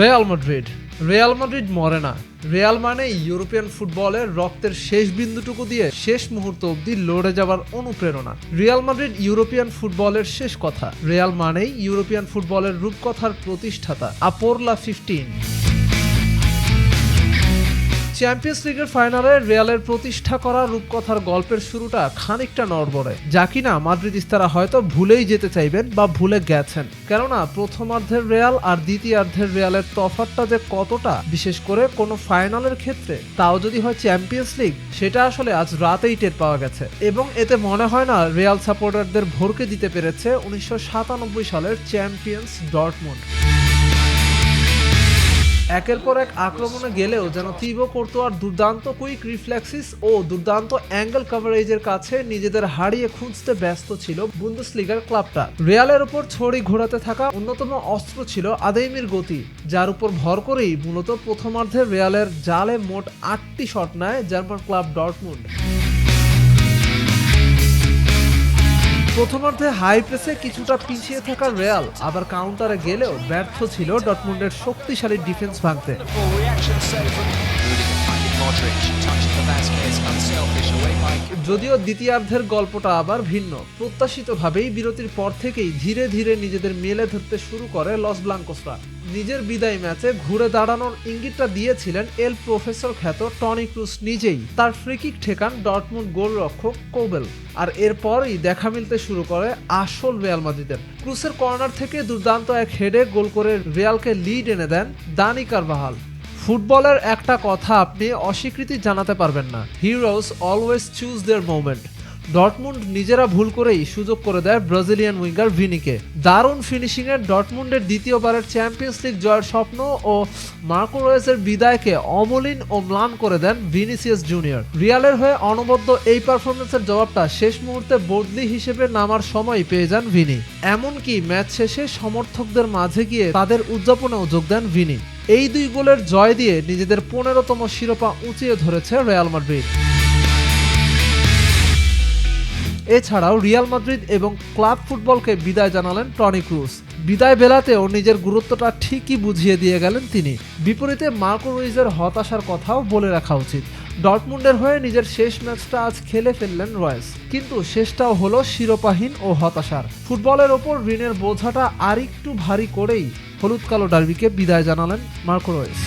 Real মাদ্রিড Real Madrid মরে না। Real মানে ইউরোপিয়ান ফুটবলের রক্তের শেষ বিন্দুটুকু দিয়ে শেষ মুহূর্ত অবধি লড়ে যাবার অনুপ্রেরণা। রিয়াল মাদ্রিদ ইউরোপিয়ান ফুটবলের শেষ কথা। রিয়াল মানেই ইউরোপিয়ান ফুটবলের রূপকথার প্রতিষ্ঠাতা আপোরলা ফিফটিন চ্যাম্পিয়ন্স লিগের ফাইনালে রিয়ালের প্রতিষ্ঠা করা রূপকথার গল্পের শুরুটা খানিকটা নড়বড়ে। যা কিনা মাদ্রিদিস্তারা হয়তো ভুলেই যেতে চাইবেন বা ভুলে গেছেন। কেননা প্রথমার্ধের রিয়াল আর দ্বিতীয়ার্ধের রিয়ালের তফাতটা যে কতটা, বিশেষ করে কোনো ফাইনালের ক্ষেত্রে, তাও যদি হয় চ্যাম্পিয়ন্স লিগ সেটা আসলে আজ রাতেই টের পাওয়া গেছে। এবং এতে মনে হয় না রিয়াল সাপোর্টারদের ভরকে দিতে পেরেছে উনিশশো সাতানব্বই সালের চ্যাম্পিয়ন্স ডটমুন্ড একের পর এক আক্রমণে গেলেও যেন তীব্র কোর্তোয়ার দুর্দান্ত কুইক রিফ্লেক্সিস ও দুর্দান্ত অ্যাঙ্গেল কভারেজের কাছে নিজেদের হারিয়ে খুঁজতে ব্যস্ত ছিল বুন্দেসলিগার ক্লাবটা। রিয়ালের উপর ছড়ি ঘোরাতে থাকা অন্যতম অস্ত্র ছিল আদেমির গতি, যার উপর ভর করেই মূলত প্রথমার্ধে রিয়ালের জালে মোট আটটি শট নেয় জার্মান ক্লাব ডটমুন্ড প্রথমার্ধে হাই প্রেসে কিছুটা পিছিয়ে থাকা রেয়াল আবার কাউন্টারে গেলেও ব্যর্থ ছিল ডটমুন্ডের শক্তিশালী ডিফেন্স ভাঙতে। যদিও দ্বিতীয়ার্ধের গল্পটা আবার ভিন্ন। প্রত্যাশিতভাবেই বিরতির পর থেকেই ধীরে ধীরে নিজেদের মেলে ধরতে শুরু করে লস ব্লাঙ্কোসরা। নিজের বিদায় ম্যাচে ঘুরে দাঁড়ানোর ইঙ্গিতটা দিয়েছিলেন এল প্রফেসর খ্যাত টনি ক্রুস নিজেই। তার ফ্রিকিক ঠেকান ডটমুন্ড গোলরক্ষক কোবেল। আর এরপরই দেখা মিলতে শুরু করে আসল রিয়াল মাদ্রিদের। ক্রুসের কর্নার থেকে দুর্দান্ত এক হেডে গোল করে রিয়ালকে লিড এনে দেন দানি কারবাহাল ফুটবলের একটা কথা আপনি অস্বীকৃতি জানাতে পারবেন না। Heroes always choose their moment Dortmund নিজেরা ভুল করেই সুযোগ করে দেয় ব্রাজিলিয়ান উইঙ্গার ভিনিকে। দারুণ ফিনিশিংয়ের ডটমুন্ডের দ্বিতীয়বারের চ্যাম্পিয়ন্স লিগ জয়ের স্বপ্ন ও মার্কো রয়েসের বিদায়কে অমলিন ও ম্লান করে দেন ভিনিসিয়াস জুনিয়র। রিয়ালের হয়ে অনবদ্য এই পারফরমেন্সের জবাবটা শেষ মুহূর্তে বদলি হিসেবে নামার সময় পেয়ে যান ভিনি। এমনকি ম্যাচ শেষে সমর্থকদের মাঝে গিয়ে তাদের উদযাপনেও যোগ দেন ভিনি। এই দুই গোলের জয় দিয়ে নিজেদের পনেরোতম শিরোপা উঁচিয়ে ধরেছে রিয়াল মাদ্রিদ। এছাড়াও রিয়াল মাদ্রিদ এবং ক্লাব ফুটবলকে বিদায় জানালেন টনি ক্রুস বিদায় বেলাতেও নিজের গুরুত্বটা ঠিকই বুঝিয়ে দিয়ে গেলেন তিনি। বিপরীতে মার্কো রুইজের হতাশার কথাও বলে রাখা উচিত। ডটমুন্ডের হয়ে নিজের শেষ ম্যাচটা আজ খেলে ফেললেন রয়েস। কিন্তু শেষটাও হলো শিরোপাহীন ও হতাশার। ফুটবলের ওপর ঋণের বোঝাটা আরেকটু ভারী করেই হলুদ কালো ডার্বিকে বিদায় জানালেন মার্কো রয়েস।